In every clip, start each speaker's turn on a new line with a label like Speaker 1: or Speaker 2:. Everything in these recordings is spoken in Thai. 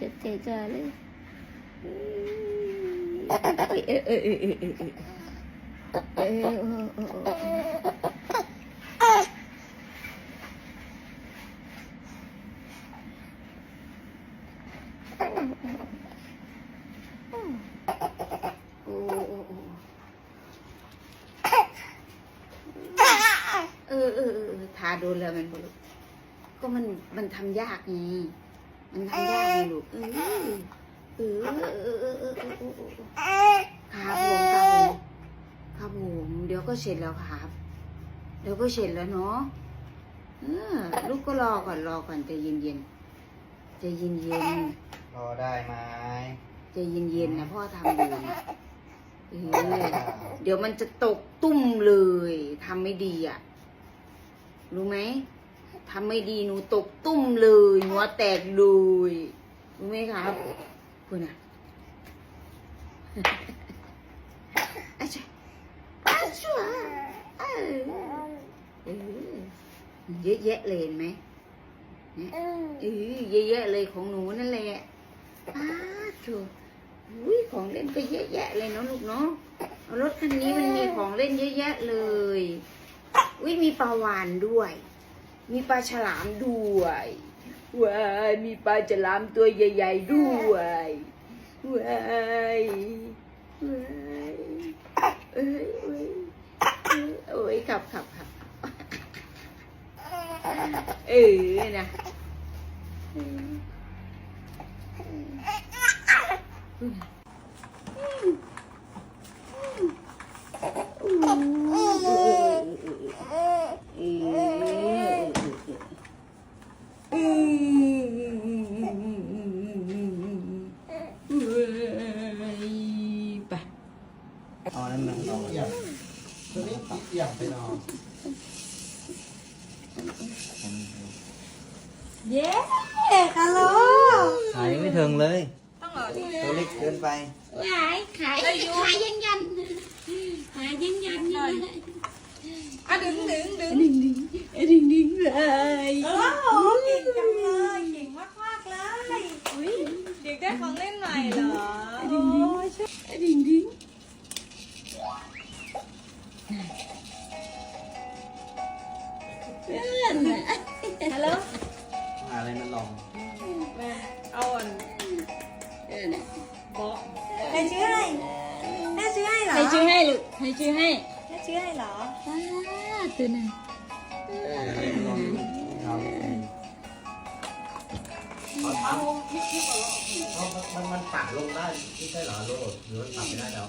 Speaker 1: จดใจจ่อเลยอืมเออเออเออเออเออเออเออโอ้โหโอ้โหโอ้โหโอ้โหโอ้โหเออเออเออเออทาโดนแล้วมันบ่ลูกก็มันมันทำยากไง มันทำยากเลยลูกเออเออครับผมครับผมมเดี๋ยวก็เสร็จแล้วครับ เดี๋ยวก็เสร็จแล้วเนาะเออลูกก็รอก่อนรอก่อนจะเย็นเย็นจะเย็นเย็น
Speaker 2: รอได้ไหม
Speaker 1: จะเย็นเย็นนะพ่อทำอยู่เดี๋ยวมันจะตกตุ้มเลยทำไม่ดีอะ รู้ไหม ทำไม่ดีหนูตกตุ้มเลยหัวแตกเลยรู้ไหมครับคุณอะอาชาอาชาเออเออเยอะแยะเลยเห็นไหมเนี่ยเออเยอะแยะเลยของหนูนั่นแหละอ้าชัวอุ้ยของเล่นก็เยอะแยะเลยเนาะลูกเนาะรถคันนี้มันมีของเล่นเยอะแยะเลยอุ้ยมีปลาวานด้วย มีปลาฉลามด้วยว้ายมีปลาฉลามตัวใหญ่ ๆ ด้วยว้ายว้ายเอ้ยเอ้ยเอ้ยโอ้ยขับขับขับเออนะเออเออ ไป
Speaker 2: เอานั่นมันลอง
Speaker 3: เอี่ยมตัวนี้เอี่ยมไปนอน
Speaker 4: เย้ฮัลโหล
Speaker 2: หายไม่ถึงเลย
Speaker 4: ต้องเหรอดิ
Speaker 2: ตัวเล็กเกินไป
Speaker 1: ขาย ขายขายยังยันขายยังยันยังไง
Speaker 4: อะดึงดึงดึง
Speaker 1: ดึงดึงดึงดึงเลย
Speaker 4: à đừng đừng đừng đừng đừng đừng đừng rồi ồ kiền chậm ơi kiền mắc mắc lấy kiền cái con lên này là đừng
Speaker 1: đừng đừng hello? Mà
Speaker 4: lên nó lòng Owen bộ
Speaker 2: thầy chưa hay. Thầy chưa hay là thầy chưa hay thầy
Speaker 4: chưa hay. เชื่อเหรอ
Speaker 1: อ่าตื่นนะ
Speaker 3: มันมันปัดลงได้ไม่ใช่เหรอโลดหรือมันปักไม่ได้แล้ว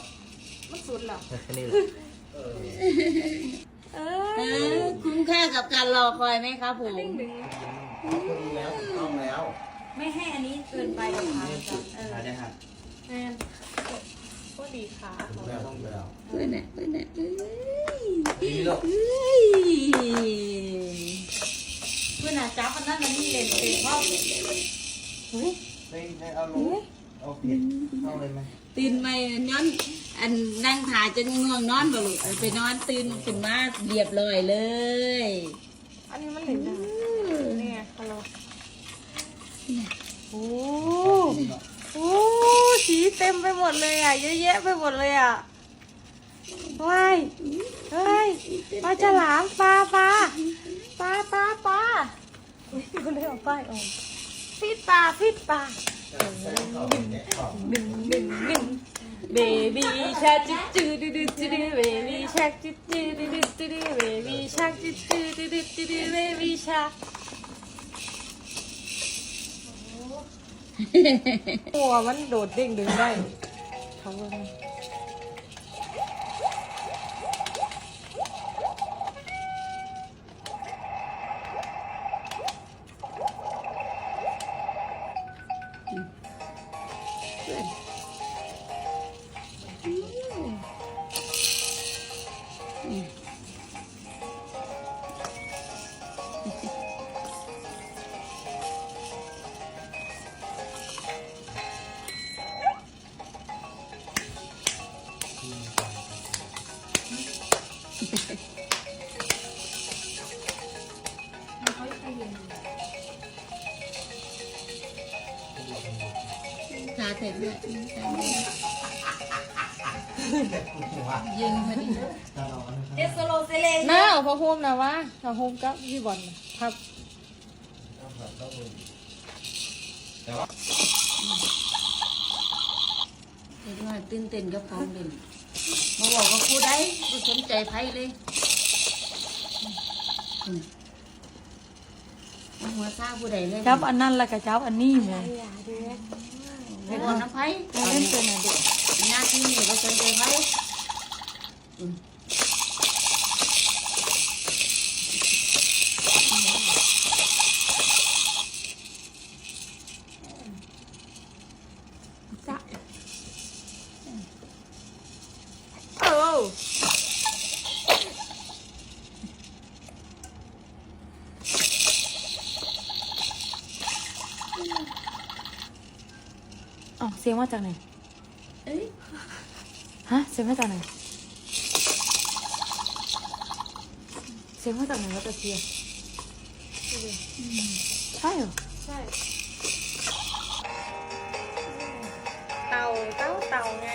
Speaker 4: มันสุดเหรอ
Speaker 2: แค่นี้
Speaker 3: เออ
Speaker 1: คุ้มค่ากับการรอคอยไหมครับผม
Speaker 4: ดี
Speaker 3: แล้วต้องแล้ว
Speaker 4: ไม่ให้อันนี้เกินไปหรอคะเออ
Speaker 2: ได้ค
Speaker 4: รับ ก็ดีค่ะ
Speaker 3: ถูกแล้วต้องแล้ว
Speaker 1: เพื่อนน่ะเพื่อนน่ะเอ้ย
Speaker 2: ดีหรอก
Speaker 1: เอ้ย
Speaker 4: เพื่อนอาจับมันนั่นมันนี่เล่นเองว่าเฮ้ย
Speaker 2: เฮ้ยให้เอาลงเอาผิดเอาเลยไหม
Speaker 1: ตื่นมาย้อนอันนั่งถ่ายจนง่วงนอนบ่ลูกเอาไปนอนตื่นขึ้นมาเรียบร้อยเลย
Speaker 4: อันนี้มันเห็นได้นี่ไงฮัลโหลโอ้โอ้ สีเต็มไปหมดเลยอะ เยอะแยะไปหมดเลยอะว้ายเฮ้ยปลาฉลามปลาปลาปลาปลาปลาอุ้ยคุณได้ออกป้ายออกฟิตปลาฟิตปลาหนึ่งหนึ่งหนึ่งเบบี้ชักจิ๊ดจืดดืดจืดเบบี้ชักจิ๊ดจืดดืดจืดเบบี้ชักจิ๊ดจืดดืดจืดเบบี้ชัก หัวมันโดดเด้งดึงได้เขาเลยาไง
Speaker 1: เสร็จเนี่ย
Speaker 2: หัว
Speaker 1: ยิงพอดี
Speaker 4: เอสโลเซเลน้าเอาพระโฮมนะวะพระโฮมกับพี่บอลครับ
Speaker 1: เด็กน้อยตื่นเต้นกับของเล่นมาบอกกับครูได้บ่สนใจไผเลยหัวซาผู้ใดเลย
Speaker 4: จับอันนั้นแล้วก็จับอันนี้ไง
Speaker 1: ไปบอกน้ำไผ
Speaker 4: เล่นเป็นอะไรเด็ก
Speaker 1: หน้าที่นี่บ่สนใจไผ อ๋
Speaker 4: อเสียงมาจากไหน
Speaker 1: เอ้ย
Speaker 4: ฮะเสียงมาจากไหนเสียงมาจากไหนวะตะเคียนใช่เหรอ
Speaker 5: ใช่เต่าเต่าเต่าไง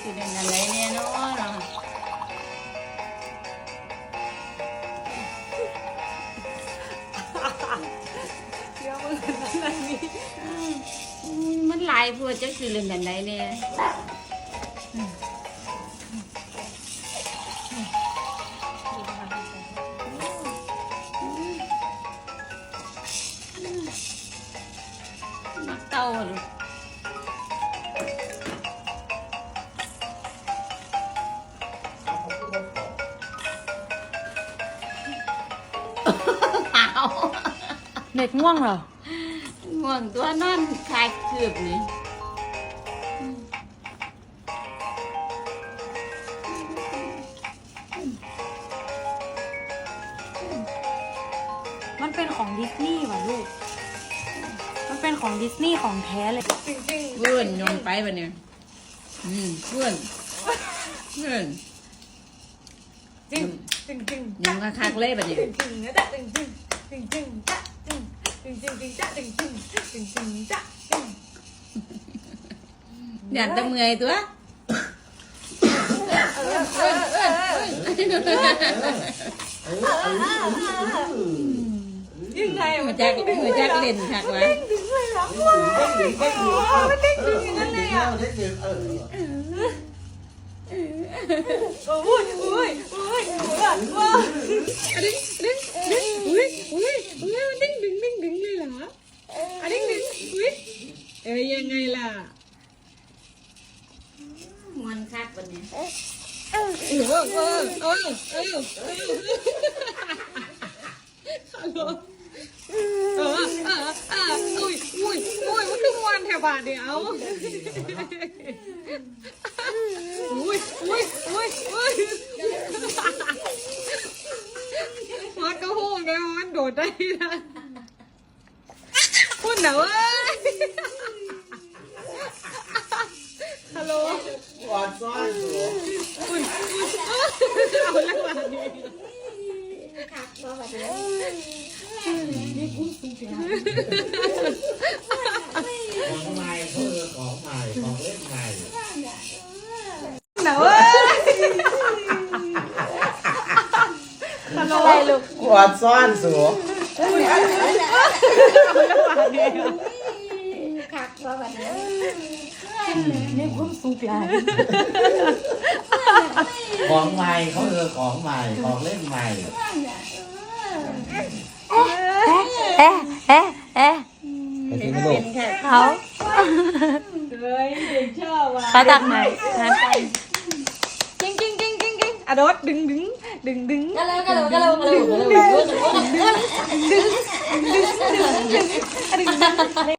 Speaker 1: สิเล่นอะไรเนี่ยเนาะ
Speaker 5: มัน
Speaker 1: หลายพวกจักสิเล่นอันใดเนี่ยมักเต่าหรอเอา
Speaker 4: เด็กง่วงเหรอ
Speaker 1: ง่วงตัวนอนคลายคืบนี่
Speaker 4: มันเป็นของดิสนีย์ว่ะลูก มันเป็นของดิสนีย์ของแท้เลย
Speaker 5: จริงจริง
Speaker 1: เพื่อนยนไปปะเนี่ยอืมเพื่อนเพื่อน
Speaker 5: จริงจริงจริง
Speaker 1: ยังมาคักเลยปะเนี่ย
Speaker 5: จริงจริงนะจ๊ะจริงจริงจริงจริงจ๊ะจริงจริงจริงจริงจ๊ะจริงจริงจริงจริงจ๊ะจริง
Speaker 1: อยากจะเมื่อยตัว
Speaker 5: ยังไง
Speaker 1: หัวจักหัวจักเล่นคักวะ
Speaker 5: ดึงเลยเหรอว้าวมันเด้งดึงอย่างนั้นเลยอะ
Speaker 2: เด็กเด็กเออ
Speaker 5: โอ้ยโอ้ยโอ้ยว้าวว้าว
Speaker 1: ดึงดึงดึงอุ้ยอุ้ยอุ้ยดึงดึงดึงดึงเลยเหรออะดึงดึงอุ้ยเอ้ยยังไงล่ะมันคักปะเนี่ยเออเออเออเออเออเออฮัลโหล เออเออเอออุ้ยอุ้ยอุ้ยมันคือมวนแถวบ้านเดียวอุ้ยอุ้ยอุ้ยอุ้ยมันก็หูไงมันโดดได้นะคุณเหนาเอ้ยฮัลโหล
Speaker 2: กอดซ้อนหัว
Speaker 1: อุ้ยอุ้ยเอาแล้วมาเนี่ย
Speaker 3: ของใหม่เขาเออของใหม่ของเล่นใหม่
Speaker 1: เหนาเอ้ย
Speaker 4: อะไรลูก
Speaker 2: กอดซ้อนสัว
Speaker 4: นี่พุ่มสูงหลย
Speaker 2: ของใหม่เขาเออของใหม่ของเล่นใหม่
Speaker 4: เอ๊ะเอ๊ะเอ๊ะ
Speaker 2: ไปกินลูก
Speaker 4: เขา
Speaker 5: เฮ้ยเด็กชอบว่ะ
Speaker 4: เขาตักไหนฮะ
Speaker 5: จริงจริงจริงจริงจริงอะโดดดึงดึงดึงดึง
Speaker 4: กะเลวกะเลวกะเลวกะเลวกะเลว